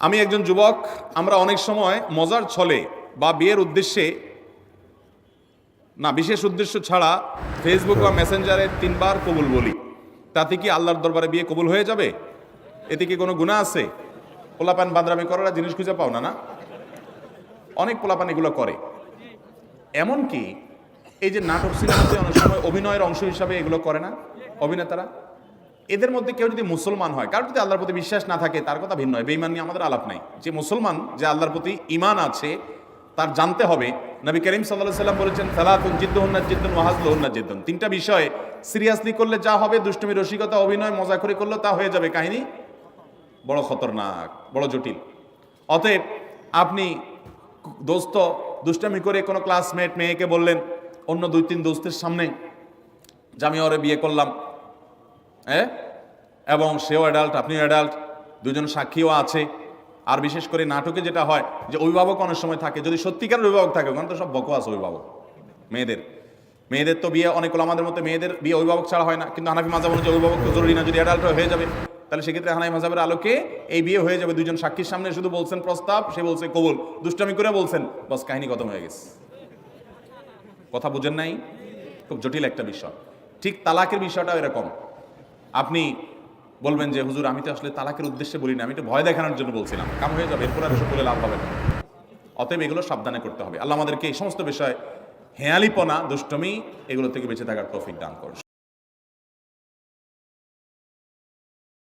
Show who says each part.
Speaker 1: আমি একজন যুবক, আমরা অনেক সময় মজার ছলে বা বিয়ের উদ্দেশ্যে, না, বিশেষ উদ্দেশ্য ছাড়া ফেসবুক বা মেসেঞ্জারে তিনবার কবুল বলি। তাতে কি আল্লাহর দরবারে বিয়ে কবুল হয়ে যাবে? এতে কি কোনো গুণা আছে? পোলাপান বাদরামি করার জিনিস খুঁজে পাও না না? অনেক পোলাপান এগুলো করে। এমনকি এই যে নাটক সিনেমাতে অনেক সময় অভিনয়ের অংশ হিসাবে এগুলো করে না, অভিনেতারা? এদের মধ্যে কেউ যদি মুসলমান হয়, কারোর যদি আল্লাহর প্রতি বিশ্বাস না থাকে, তার কথা ভিন্ন হয়, বেঈমান নিয়ে আমাদের আলাপ নাই। যে মুসলমান, যে আল্লাহর প্রতি ইমান আছে, তার জানতে হবে। নবী করিম সাল্লাহ সাল্লাম বলেছেন, সালাতুন জিদ্দুহন্না জিদ্দুন ওয়াহাজলুহন্না জিদ্দুন। তিনটা বিষয়, সিরিয়াসলি করলে যা হবে, দুষ্টুমি, রসিকতা, অভিনয় মজা করে করলে তা হয়ে যাবে। কাহিনী বড় খতরনাক, বড় জটিল। অতএব আপনি দোস্ত, দুষ্টামি করে কোনো ক্লাসমেট মেয়েকে বললেন, অন্য দুই তিন দোস্তের সামনে যে আমি ওরে বিয়ে করলাম। হ্যাঁ এবং সেও অ্যাডাল্ট আপনিও অ্যাডাল্ট দুজন সাক্ষীও আছে। আর বিশেষ করে নাটকে যেটা হয়, যে অভিভাবক অনেক সময় থাকে, যদি সত্যিকার অভিভাবক থাকে, ওখানে তো সব বকওয়াস অভিভাবক, মেয়েদের। মেয়েদের তো বিয়ে অনেক আমাদের মধ্যে মেয়েদের বিয়ে অভিভাবক ছাড়া হয় না। কিন্তু হানাফি মাজাব অনুযায়ী অভিভাবক তো জরুরি না, যদি অ্যাডাল্ট হয়ে যাবে, তাহলে সেক্ষেত্রে হানাই মাজাবের আলোকে এই বিয়ে হয়ে যাবে। দুজন সাক্ষীর সামনে শুধু বলছেন প্রস্তাব, সে বলছে কবুল। দুষ্টামি করে বলছেন, বাস, কাহিনী খতম হয়ে গেছে। কথা বুঝেন নাই? খুব জটিল একটা বিষয়। ঠিক তালাকের বিষয়টাও এরকম। আপনি বলবেন যে, হুজুর, আমি তো আসলে তালাকের উদ্দেশ্যে বলি না আমি একটু ভয় দেখানোর জন্য বলছিলাম। কাম হয়ে যাবে, এরপর আর এসব বলে লাভ হবে না। অতএব এগুলো সাবধানে করতে হবে। আল্লাহ আমাদেরকে এই সমস্ত বিষয় হেয়ালিপনা, দুষ্টমি, এগুলো থেকে বেঁচে থাকার তৌফিক দান করুন।